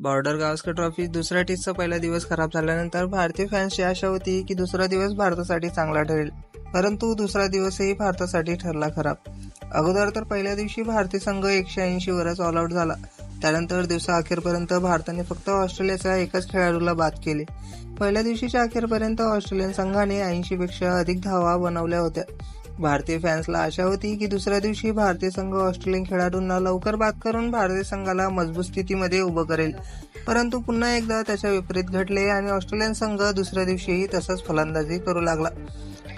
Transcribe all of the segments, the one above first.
Border Gavaskar trophy दुसऱ्या टेस्टचा पहिला दिवस खराब झाल्यानंतर भारतीय फॅन्सची आशा होती की दुसरा दिवस भारतासाठी चांगला ठरेल. परंतु दुसरा दिवसही भारतासाठी ठरला खराब. अगोदर तर पहिल्या दिवशी भारतीय संघ एकशे ऐंशी वरच ऑल आउट झाला. त्यानंतर दिवसा अखेरपर्यंत भारताने फक्त ऑस्ट्रेलियाच्या एकाच खेळाडूला बाद केले. पहिल्या दिवशीच्या अखेरपर्यंत ऑस्ट्रेलियन संघाने ऐंशी पेक्षा अधिक धावा बनवल्या होत्या. भारतीय फॅन्सला आशा होती की दुसऱ्या दिवशी भारतीय संघ ऑस्ट्रेलियन खेळाडूंना लवकर बाद करून भारतीय संघाला मजबूत स्थितीमध्ये उभं करेल. परंतु पुन्हा एकदा त्याच्या विपरीत घडले आणि ऑस्ट्रेलियन संघ दुसऱ्या दिवशीही तसंच फलंदाजी करू लागला.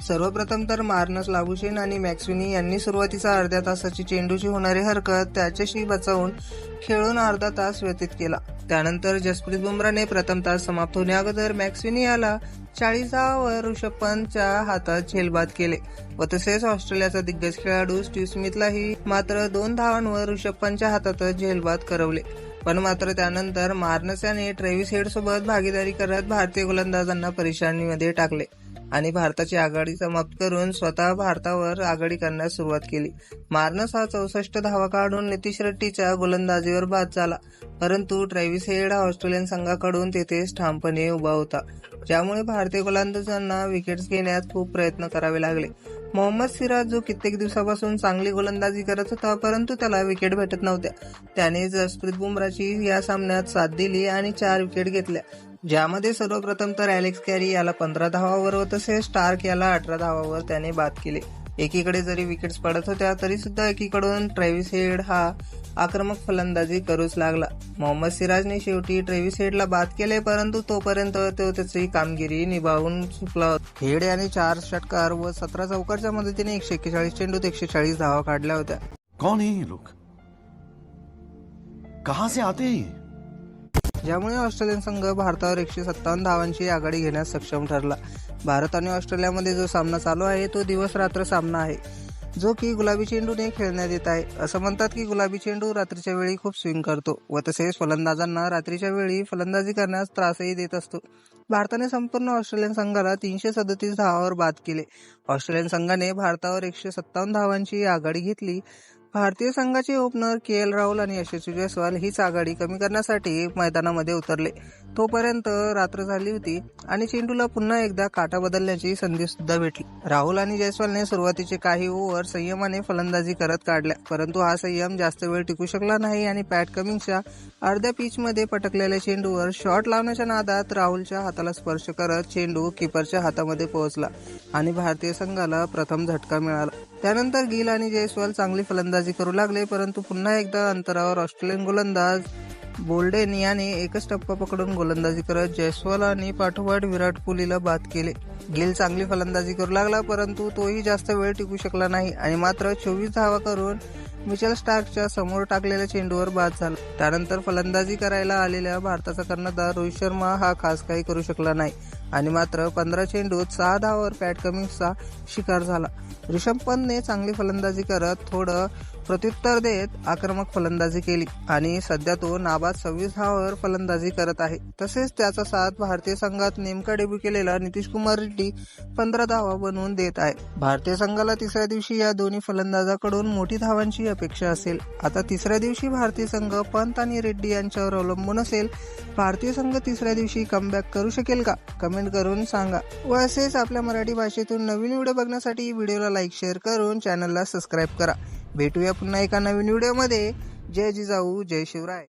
सर्वप्रथम तर मार्नस लागुशेन आणि मॅक्सविनी यांनी सुरुवातीचा अर्ध्या तासाची चेंडूची होणारी हरकत त्याच्याशी बचावून खेळून अर्धा तास व्यतीत केला. त्यानंतर जसप्रीत बुमराने प्रथम तास समाप्त होण्याअगोदर मॅक्सविनी याला चाळीसावर ऋषभ पंतच्या हातात झेलबाद केले व तसेच ऑस्ट्रेलियाचा दिग्गज खेळाडू स्टीव्ह स्मिथलाही मात्र दोन धावांवर ऋषभ पंतच्या हातातच झेलबाद करवले. पण मात्र त्यानंतर मार्नस याने ट्रेव्हिस हेड सोबत भागीदारी करत भारतीय गोलंदाजांना परेशानीमध्ये टाकले. आणि भारताची आघाडी समाप्त करून स्वतः भारतावर आघाडी करण्यास सुरुवात केली. मार्नस हा चौसष्ट धावा काढून नितीश रेड्डीच्या गोलंदाजीवर बाद झाला. परंतु ट्रेव्हिस हेड हा ऑस्ट्रेलियन संघाकडून तेथेच ठामपणे उभा होता. ज्यामुळे भारतीय गोलंदाजांना विकेट्स घेण्यात खूप प्रयत्न करावे लागले. मोहम्मद सिराज जो कित्येक दिवसापासून चांगली गोलंदाजी करत होता परंतु त्याला विकेट भेटत नव्हत्या. त्याने जसप्रीत बुमराची या सामन्यात साथ दिली आणि चार विकेट घेतल्या. ज्यामध्ये सर्वप्रथम तर अॅलेक्स कॅरी याला पंधरा धावावर व तसेच स्टार्क याला अठरा धावावर त्याने बाद केले. एकीकडे जरी विकेट्स पडत होत्या तरी सुद्धा एकीकडून ट्रेव्हिस हेड हा आक्रमक फलंदाजी करूच लागला. मोहम्मद सिराजने शेवटी ट्रेव्हिस हेडला बाद केले परंतु तोपर्यंत तो त्याची कामगिरी निभावून चुकला होता. हेड याने चार षटकार व सतरा चौकारच्या मदतीने एकशे एक्केचाळीस चेंडूत एकशे चाळीस धावा काढल्या होत्या. कौन है ये लोग? कहां से आते हैं ये? ज्यामुळे ऑस्ट्रेलियन संघ भारतावर एकशे सत्तावन्न धावांची आघाडी घेण्यास सक्षम ठरला. भारत आणि ऑस्ट्रेलियामध्ये जो सामना चालू आहे तो दिवस रात्र सामना आहे. जो की गुलाबी चेंडूने खेळण्यात येत आहे. असं म्हणतात की गुलाबी चेंडू रात्रीच्या वेळी खूप स्विंग करतो व तसेच फलंदाजांना रात्रीच्या वेळी फलंदाजी करण्यास त्रासही देत असतो. भारताने संपूर्ण ऑस्ट्रेलियन संघाला तीनशे सदतीस धावावर बाद केले. ऑस्ट्रेलियन संघाने भारतावर एकशे सत्तावन्न धावांची आघाडी घेतली. भारतीय संघाचे ओपनर के एल राहुल आणि यशस्वी जयस्वाल हीच आघाडी कमी करण्यासाठी मैदानामध्ये उतरले. तोपर्यंत रात्र झाली होती आणि चेंडूला पुन्हा एकदा काटा बदलण्याची संधी सुद्धा भेटली. राहुल आणि जयस्वालने सुरुवातीचे काही ओव्हर संयमाने फलंदाजी करत काढल्या. परंतु हा संयम जास्त वेळ टिकू शकला नाही आणि पॅट कमिंगच्या अर्ध्या पिचमध्ये पटकलेल्या चेंडूवर शॉट लावण्याच्या नादात राहुलच्या हाताला स्पर्श करत चेंडू किपरच्या हातामध्ये पोहोचला आणि भारतीय संघाला प्रथम झटका मिळाला. त्यानंतर गिल आणि जयस्वाल चांगली फलंदाजी करू लागले परंतु पुन्हा एकदा अंतरावर ऑस्ट्रेलियन गोलंदाज बोल्डेन याने एकच टप्पा पकडून गोलंदाजी करत जयस्वाल आणि पाठोपाठ विराट कोहलीला बाद केले. गिल चांगली फलंदाजी करू लागला परंतु तोही जास्त वेळ टिकू शकला नाही आणि मात्र चोवीस धावा करून मिचेल स्टार्कच्या समोर टाकलेल्या चेंडूवर बाद झाला. त्यानंतर फलंदाजी करायला आलेल्या भारताचा कर्णधार रोहित शर्मा हा खास काही करू शकला नाही. आणि मात्र पंधरा चेंडूत सहा धावावर पॅट कमिन्सचा शिकार झाला. ऋषभ पंतने चांगली फलंदाजी करत थोडं प्रत्युत्तर देत आक्रमक फलंदाजी केली आणि सध्या तो नाबाद सव्वीस धावावर फलंदाजी करत आहे. तसेच त्याचा साथ भारतीय संघात नेमका डेब्यू केलेला नितीश कुमार रेड्डी पंधरा धावा बनवून देत आहे. भारतीय संघाला तिसऱ्या दिवशी या दोन्ही फलंदाजाकडून मोठी धावांची अपेक्षा असेल. आता तिसऱ्या दिवशी भारतीय संघ पंत आणि रेड्डी यांच्यावर अवलंबून असेल. भारतीय संघ तिसऱ्या दिवशी कमबॅक करू शकेल का? कमेंट करून सांगा. व असेच आपल्या मराठी भाषेतून नवीन व्हिडिओ बघण्यासाठी व्हिडिओला लाईक शेअर करून चॅनलला सबस्क्राईब करा. भेटूया पुन्हा एका नवीन व्हिडिओमध्ये. जय जिजाऊ जय शिवराय.